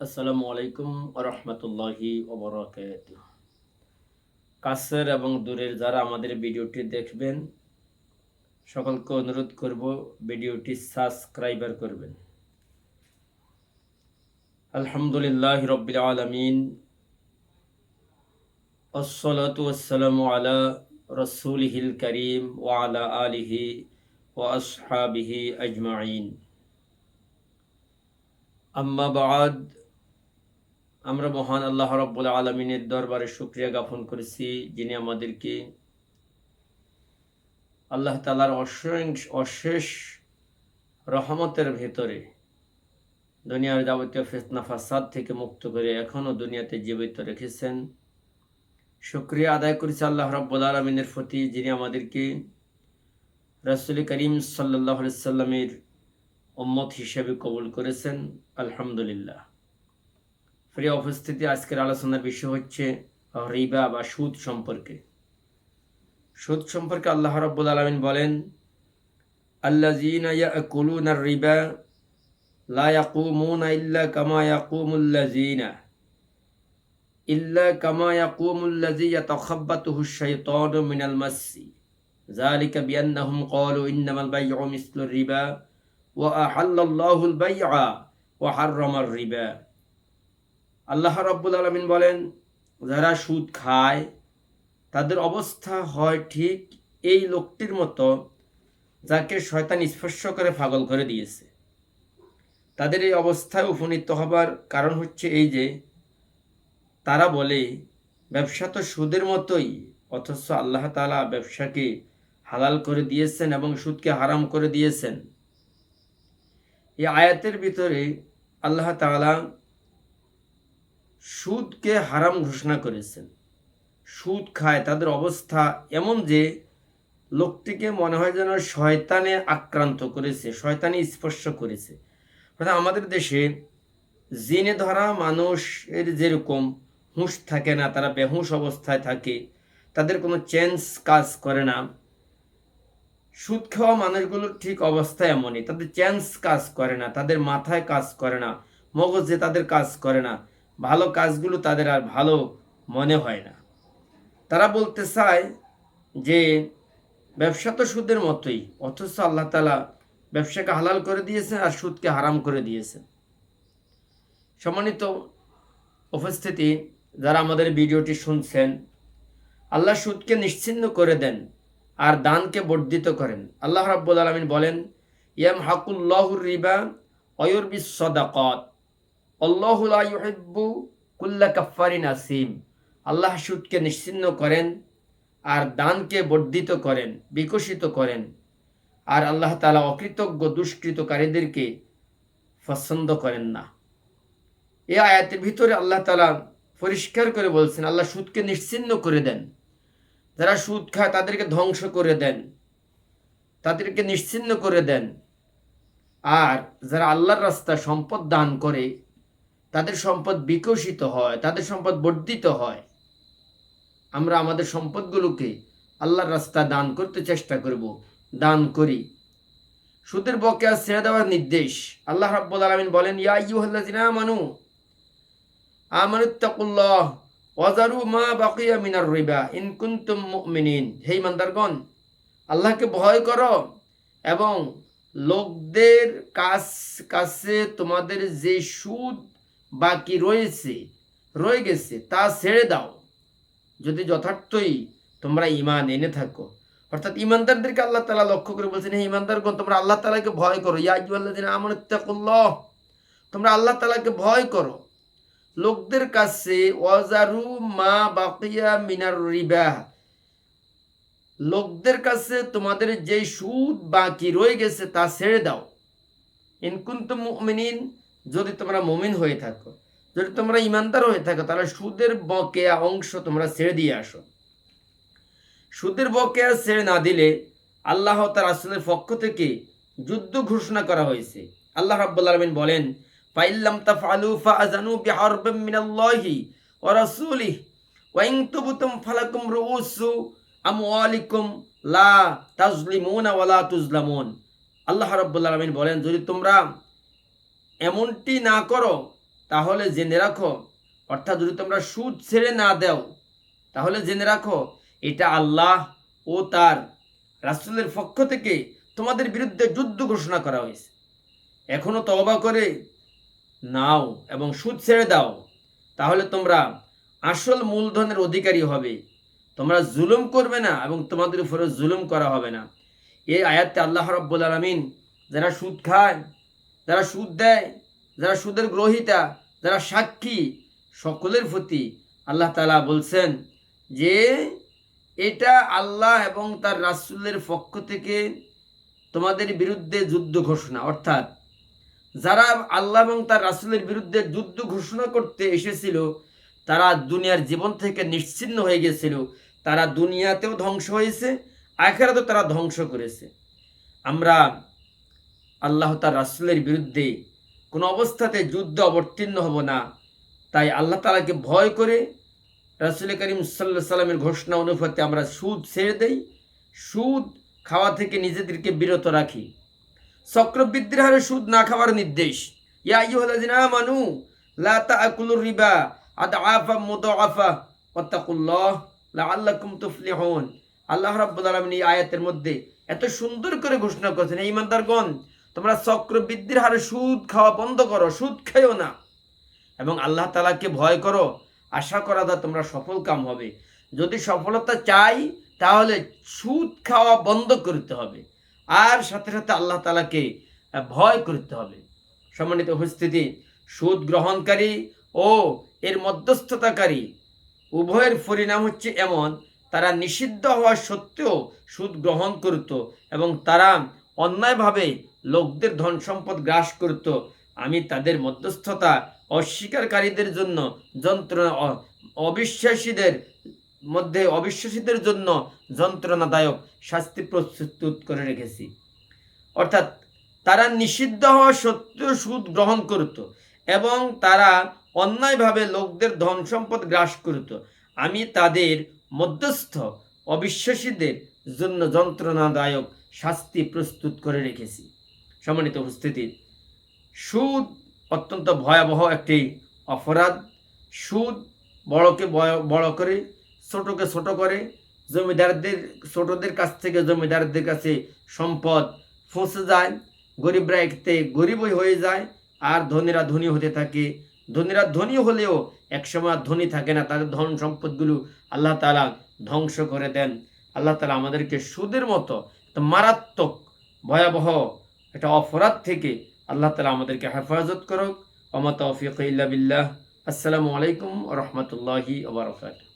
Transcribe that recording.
আসসালামু আলাইকুম রহমতুল্লাহি ওবরাকাত কাছের এবং দূরের যারা আমাদের ভিডিওটি দেখবেন, সকলকে অনুরোধ করব ভিডিওটি সাবস্ক্রাইবার করবেন। আলহামদুলিল্লাহ রব্বিল আলমিন, আসসালাতু ওয়াসসালামু আলা রসুলিহিল করিম ওয়া আলা আলিহি ওয়া আসহাবিহি আজমাইন। আম্মা বাদ আমরা মহান আল্লাহ রব্বুল আলমিনের দরবারে শুক্রিয়া জ্ঞাপন করেছি, যিনি আমাদেরকে আল্লাহ তালার অশেষ অশেষ রহমতের ভেতরে দুনিয়ার যাবতীয় ফেতনা, ফাসাদ থেকে মুক্ত করে এখনও দুনিয়াতে জীবিত রেখেছেন। শুক্রিয়া আদায় করেছি আল্লাহ রব্বুল আলমিনের প্রতি, যিনি আমাদেরকে রাসুল করিম সাল্লাহ সাল্লামের উম্মত হিসেবে কবুল করেছেন। আলহামদুলিল্লাহ। প্রিয় উপস্থিতি, আজকের আলোচনার বিষয় হচ্ছে রিবা বা সুদ সম্পর্কে। সুদ সম্পর্কে আল্লাহ রাব্বুল আলামিন বলেন, আল্লাযীনা ইয়াকুলুনা রিবা, লা ইয়াকুমুনা ইল্লা কামা ইয়াকুমুল্লাযীনা, ইল্লা কামা ইয়াকুমুল্লাযী ইয়াতাখাব্বাতুহু আশ-শাইতানু মিনাল মাসসি, যালিকা বিআন্নাহুম ক্বালু ইন্নামাল বাই'উ মিসলু রিবা, ওয়া আহাল্লাল্লাহু আল-বাই'a ওয়া হাররামা রিবা। আল্লাহ রাব্বুল আলামিন বলেন, যারা সুদ খায়, তাদের অবস্থা হয় ঠিক এই লোকটির মতো যাকে শয়তান স্পর্শ করে পাগল করে দিয়েছে। তাদের এই অবস্থায় উপনীত হবার কারণ হচ্ছে এই যে, তারা বলে, ব্যবসা তো সুদের মতোই, অথচ আল্লাহ তালা ব্যবসাকে হালাল করে দিয়েছেন এবং সুদকে হারাম করে দিয়েছেন। এই আয়াতের ভিতরে আল্লাহ তালা সুদকে হারাম ঘোষণা করেছেন। সুদ খায়, তাদের অবস্থা এমন যে লোকটিকে মনে হয় যেন শয়তানে আক্রান্ত করেছে, শয়তানে স্পর্শ করেছে। অর্থাৎ আমাদের দেশে জিনে ধরা মানুষের যেরকম হুঁশ থাকে না, তারা বেহুশ অবস্থায় থাকে, তাদের কোনো চেঞ্জ কাজ করে না। সুদ খাওয়া মানুষগুলোর ঠিক অবস্থা এমনই, তাদের চেঞ্জ কাজ করে না, তাদের মাথায় কাজ করে না, মগজে তাদের কাজ করে না। ভালো কাজগুলো তাদের আর ভালো মনে হয় না। তারা বলতে চায় যে, ব্যবসা তো সুদের মতোই, অথচ আল্লাহ তালা ব্যবসাকে হালাল করে দিয়েছেন আর সুদকে হারাম করে দিয়েছেন। সম্মানিত উপস্থিতি, যারা আমাদের ভিডিওটি শুনছেন, আল্লাহ সুদকে নিশ্চিন্ন করে দেন আর দানকে বর্ধিত করেন। আল্লাহ রাব্বুল আলমিন বলেন ইয়াম হাকুল্লাহুর রিবা অয়ুরবি সদাকত। আসিম। আল্লাহ সুদকে নিশ্চিন্ন করেন আর দানকে বর্ধিত করেন, বিকশিত করেন। আর আল্লাহ তালা অকৃতজ্ঞ দুষ্কৃতকারীদেরকে পছন্দ করেন না। এ আয়াতের ভিতরে আল্লাহ তালা পরিষ্কার করে বলছেন, আল্লাহ সুদকে নিশ্চিন্ন করে দেন। যারা সুদ খায় তাদেরকে ধ্বংস করে দেন, তাদেরকে নিশ্চিন্ন করে দেন। আর যারা আল্লাহর রাস্তা সম্পদ দান করে তাদের সম্পদ বিকশিত হয়, তাদের সম্পদ বর্ধিত হয়। আমরা আমাদের সম্পদগুলোকে আল্লাহর রাস্তা দান করতে চেষ্টা করব, দান করি। সুদের বকেয়া ছেড়ে দেওয়ার নির্দেশ। আল্লাহ রাব্বুল আলামিন বলেন আমানু, আমানুত্তাকুল্লাহ মা বাকিয়া মিনার আল্লাহকে ভয় করো এবং লোকদের কাছে তোমাদের যে সুদ বাকি রয়েছে, রয়ে গেছে, তা ছেড়ে দাও। যদি যথার্থই তোমরা ইমান এনে থাকো। অর্থাৎ ইমানদারদেরকে আল্লাহ তালা লক্ষ্য করে বলছেন, হে ইমানদারগণ তোমরা আল্লাহ তালাকে ভয় করো। ইয়াজুল্লাহ আমানুত্তাকুল্লাহ তোমরা আল্লাহ তালাকে ভয় করো। লোকদের কাছে ওয়াজারু মা বাকিয়া মিনার রিবা, লোকদের কাছে তোমাদের যে সুদ বাকি রয়ে গেছে, তা ছেড়ে দাও। ইনকুন্ত মুমিনিন যদি তোমরা মুমিন হয়ে থাকো, যদি তোমরা ইমানদার হয়ে থাকো, তাহলে সুদের বকেয়া অংশ তোমরা ছেড়ে দিয়ে আসো। সুদের বকেয়া ছেড়ে না দিলে আল্লাহ তার আসলের পক্ষ থেকে যুদ্ধ ঘোষণা করা হয়েছে। আল্লাহ রাব্বুল আলামিন বলেন, ফাইল্লাম তাফআলু ফাআযানু বিহারবিম মিনাল্লাহি লা তুজলামুন আল্লাহ রাব্বুল আলামিন বলেন, যদি তোমরা এমনটি না করো, তাহলে জেনে রাখো। অর্থাৎ যদি তোমরা সুদ ছেড়ে না দাও, তাহলে জেনে রাখো, এটা আল্লাহ ও তার রাসূলের পক্ষ থেকে তোমাদের বিরুদ্ধে যুদ্ধ ঘোষণা করা হয়েছে। এখনও তওবা করে নাও এবং সুদ ছেড়ে দাও। তাহলে তোমরা আসল মূলধনের অধিকারী হবে। তোমরা জুলুম করবে না এবং তোমাদের উপরে জুলুম করা হবে না। এই আয়াতে আল্লাহ রব্বুল আলমিন যারা সুদ খায় যারা সুদ দেয়, যারা সুদের গ্রহিতা, যারা সাক্ষী, সকলের প্রতি আল্লাহ তালা বলছেন যে এটা আল্লাহ এবং তার রাসূলের পক্ষ থেকে তোমাদের বিরুদ্ধে যুদ্ধ ঘোষণা। অর্থাৎ যারা আল্লাহ এবং তার রাসূলের বিরুদ্ধে যুদ্ধ ঘোষণা করতে এসেছিল, তারা দুনিয়ার জীবন থেকে নিশ্চিন্ন হয়ে গেছিল। তারা দুনিয়াতেও ধ্বংস হয়েছে, আখেরাতেও তারা ধ্বংস করেছে। আমরা আল্লাহ তার রাসুলের বিরুদ্ধে কোনো অবস্থাতে যুদ্ধ অবতীর্ণ হব না। তাই আল্লাহ তালাকে ভয় করে রাসুল করিম সাল্লাহ সাল্লামের ঘোষণা অনুপাতে আমরা সুদ ছেড়ে দেই, সুদ খাওয়া থেকে নিজেদেরকে বিরত রাখি। চক্রবৃদ্ধির হারে সুদ না খাওয়ার নির্দেশ। ইয়া ইয়ুহাল্লাযিনা আমানু, লা তাআকুলুর রিবা আদআফা মুদাআফা ওয়াত্তাকুল্লাহ লাআল্লাকুম তুফলিহুন। আল্লাহ রাব্বুল আলামিন এই আয়াতের মধ্যে এত সুন্দর করে ঘোষণা করেছেন, এই ইমানদারগণ তোমরা চক্রবৃদ্ধির হারে সুদ খাওয়া বন্ধ করো, সুদ খাইও না। এবং আল্লাহ তালাকে ভয় করো, আশা করা দা তোমরা সফল কাম হবে। যদি সফলতা চাই, তাহলে সুদ খাওয়া বন্ধ করতে হবে। আর সাথে সাথে আল্লাহ তালাকে ভয় করতে হবে। সম্মানিত উপস্থিতি, সুদ গ্রহণকারী ও এর মধ্যস্থতাকারী, উভয়ের পরিণাম হচ্ছে এমন, তারা নিষিদ্ধ হওয়া সত্ত্বেও সুদ গ্রহণ করত এবং তারা অন্যায়ভাবে লোকদের ধন সম্পদ গ্রাস করত। আমি তাদের মধ্যস্থতা, অস্বীকারীদের জন্য, যন্ত্রণা অবিশ্বাসীদের মধ্যে, অবিশ্বাসীদের জন্য যন্ত্রণাদায়ক শাস্তি প্রস্তুত করে রেখেছি। অর্থাৎ তারা নিষিদ্ধ হওয়া সত্ত্বেও সুদ গ্রহণ করত এবং তারা অন্যায়ভাবে লোকদের ধন সম্পদ গ্রাস করত। আমি তাদের মধ্যস্থ, অবিশ্বাসীদের জন্য যন্ত্রণাদায়ক শাস্তি প্রস্তুত করে রেখেছি। সম্মানিত উপস্থিতি। সুদ অত্যন্ত ভয়াবহ একটি অপরাধ। সুদ বড়কে বড় করে, ছোটকে ছোট করে, জমিদারদের, ছোটদের কাছ থেকে জমিদারদের কাছে সম্পদ ফসে যায়, গরিবরা একতে গরিবই হয়ে যায়, আর ধনীরা ধনী হতে থাকে। ধনীরা ধনী হলেও একসময় ধনী থাকে না, তাদের ধন সম্পদগুলো আল্লাহ তালা ধ্বংস করে দেন। আল্লাহ তালা আমাদেরকে সুদের মতো মারাত্মক, ভয়াবহ একটা অপরাধ থেকে আল্লাহ তালা আমাদেরকে হেফাজত করুক। অমা তৌফিক বিল্লাহ। আসসালামু আলাইকুম রহমতুল্লাহি ওবরাকাতুহ